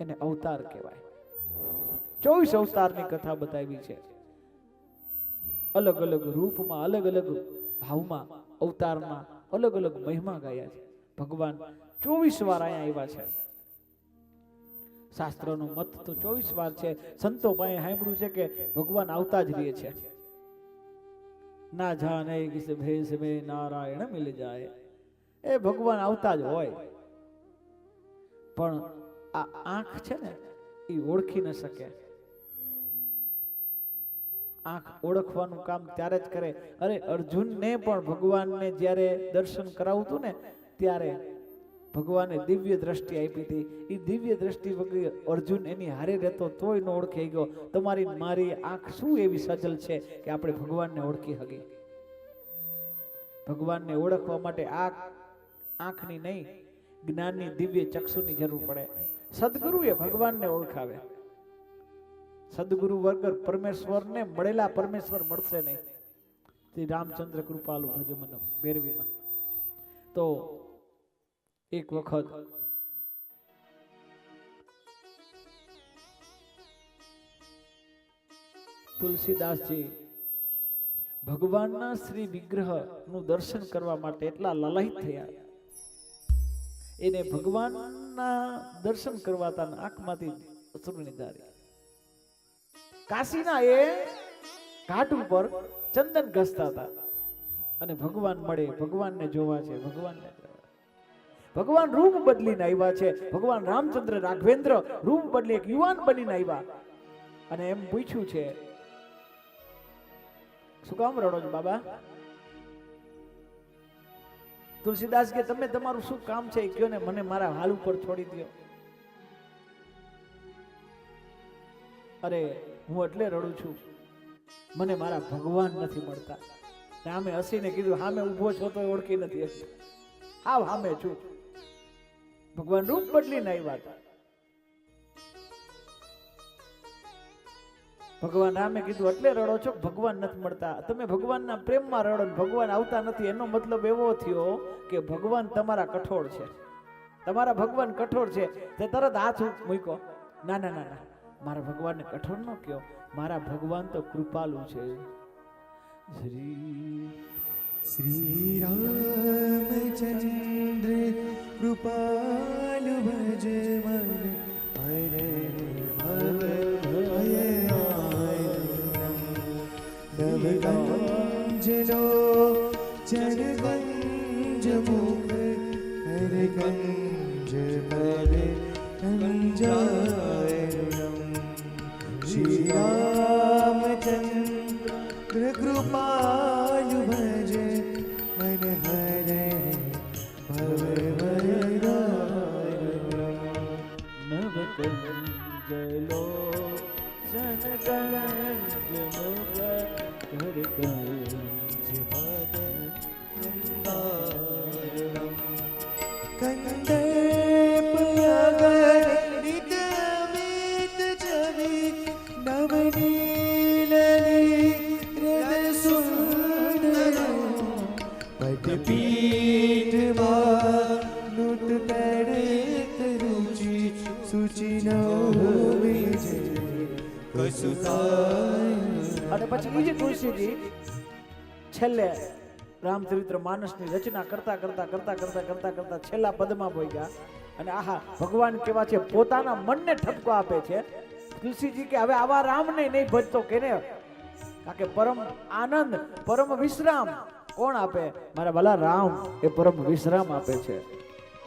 એને અવતાર કહેવાય. ચોવીસ અવતારની કથા બતાવી છે. અલગ અલગ રૂપમાં, અલગ અલગ ભાવમાં, અવતારમાં અલગ અલગ મહિમા ગાયા છે. ભગવાન ચોવીસ વાર અહીંયા આવ્યા છે. શાસ્ત્રનો મત તો ચોવીસ વાર છે. સંતો પાસે સાંભળ્યું છે કે ભગવાન આવતા જ રહે છે. ના જાને કિસ ભેસ મે નારાયણ મિલ જાય. એ ભગવાન આવતા જ હોય. પણ આ આંખ છે ને, એ ઓળખી ન શકે. આંખ ઓળખવાનું કામ ત્યારે જ કરે. અરે અર્જુનને પણ ભગવાનને જ્યારે દર્શન કરાવતું ને, ત્યારે ભગવાને દિવ્ય દ્રષ્ટિ આપી હતી. એ દિવ્ય દ્રષ્ટિ વગર અર્જુન એની હારે રહેતો તોય ન ઓળખી ગયો. તમારી મારી આંખ શું એવી સજલ છે કે આપણે ભગવાનને ઓળખી હગી ભગવાનને ઓળખવા માટે આ આંખની નહીં, જ્ઞાનની દિવ્ય ચક્ષુની જરૂર પડે. સદગુરુએ ભગવાનને ઓળખાવે. સદગુરુ વગર પરમેશ્વરને મળેલા પરમેશ્વર મળશે નહીં. શ્રી રામચંદ્ર કૃપાલુ ભજ મન ભેરવીમાં તો એક વખત તુલસીદાસજી ભગવાનના શ્રી વિગ્રહનું દર્શન કરવા માટે એટલા લલાહિત થયા. એને ભગવાનના દર્શન કરવાતા આંખમાંથી અશ્રુની ધારી કાશીના એ ઘાટ ઉપર ચંદન ઘસતા હતા. અને ભગવાન મળે, ભગવાનને જોવા છે, ભગવાનને ભગવાન રૂપ બદલીને આવ્યા છે. ભગવાન રામચંદ્ર, રાઘવેન્દ્ર રૂપ બદલી એક યુવાન બનીને આવ્યા. અને એમ પૂછ્યું છે, શું કામ રડો છો બાબા? તુલસીદાસ કે, તમે તમારું શું કામ છે? કયો ને, મને મારા હાલ ઉપર છોડી દો અરે, હું એટલે રડું છું. મને મારા ભગવાન નથી મળતા. સામે હસીને કીધું સામે ઊભો છો તો ઓળખી નથી હાવ સામે છું. ભગવાન રૂપ બદલીને આવ્યા હતા. ભગવાન રામે કીધું, એટલે રડો છો ભગવાન નથી મળતા? તમે ભગવાનના પ્રેમમાં રડો ભગવાન આવતા નથી. એનો મતલબ એવો થયો કે ભગવાન તમારા કઠોળ છે. તમારા ભગવાન કઠોળ છે. તે તરત હાથ મૂક્યો. ના ના ના ના. મારા ભગવાનને કઠોળ ન કયો. મારા ભગવાન તો કૃપાલુ છે. શ્રી શ્રી રામચંદ્ર કૃપાલુ ભજ ચરગંજ મુખ હર ગંજ પદ કંજાયરમ શ્રી રામચંદ્ર કૃપાલુ ભજ મન હરે ભવ નવકંજલો જનગંજ મુગ ઘર કંજ કંદર્પ અને પછી એ જ તુલસીજી છેલ્લે રામચરિત્ર માનસની રચના કરતા કરતા કરતા કરતા કરતા કરતા છેલ્લા પદમાં પહોંચ્યા અને આહા, ભગવાન કેવા છે, પોતાના મનને ઠપકો આપે છે. તુલસીજી કે, હવે આવા રામને નહીં ભજતો કેને કારણ કે, પરમ આનંદ, પરમ વિશ્રામ. કોણ આપે? મારા ભલા રામ એ પરમ વિશ્રામ આપે છે.